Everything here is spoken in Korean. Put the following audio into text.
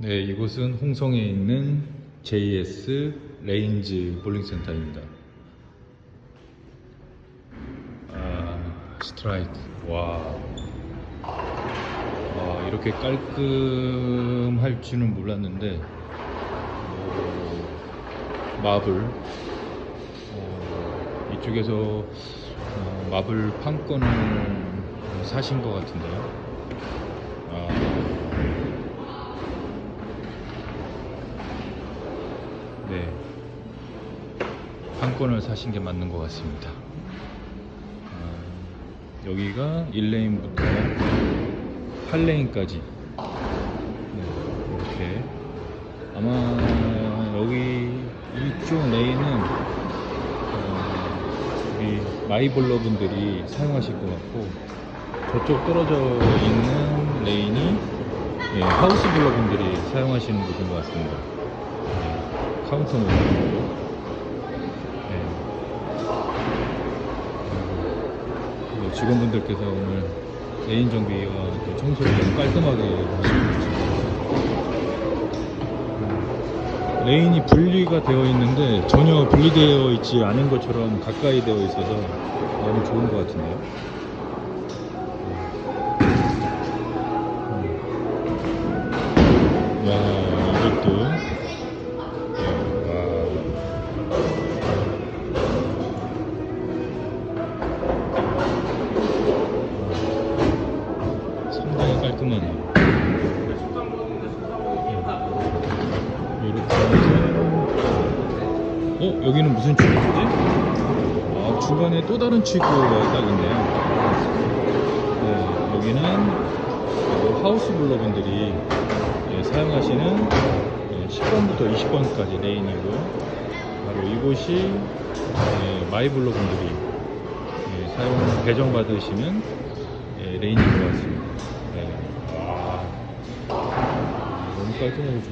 네, 이곳은 홍성에 있는 JS 레인즈 볼링센터입니다. 아, 스트라이크. 와. 와, 이렇게 깔끔할 줄은 몰랐는데, 어, 마블. 어, 이쪽에서 어, 마블 판권을 사신 것 같은데요. 아, 네. 판권을 사신 게 맞는 것 같습니다. 아, 여기가 1레인부터 8레인까지. 네, 이렇게. 아마 여기 이쪽 레인은 어, 우리 마이블러 분들이 사용하실 것 같고 저쪽 떨어져 있는 레인이 예, 하우스 블러 분들이 사용하시는 곳인 것 같습니다. 네, 카운터 모델이고 네. 직원분들께서 오늘 레인 정비와 또 청소를 너무 깔끔하게 하시고 음, 레인이 분리가 되어 있는데 전혀 분리되어 있지 않은 것처럼 가까이 되어 있어서 너무 좋은 것 같은데요. 야, 이것도. 깔끔하네요. 이렇게. 어, 여기는 무슨 취구지? 아, 중간에 또 다른 취구가 딱 있네요. 네, 여기는 그 하우스 블러분들이 예, 사용하시는 예, 10번부터 20번까지 레인이고 바로 이곳이 예, 마이블러 분들이 예, 사용 배정 받으시는 예, 레인인 것 같습니다. sakin olmuş.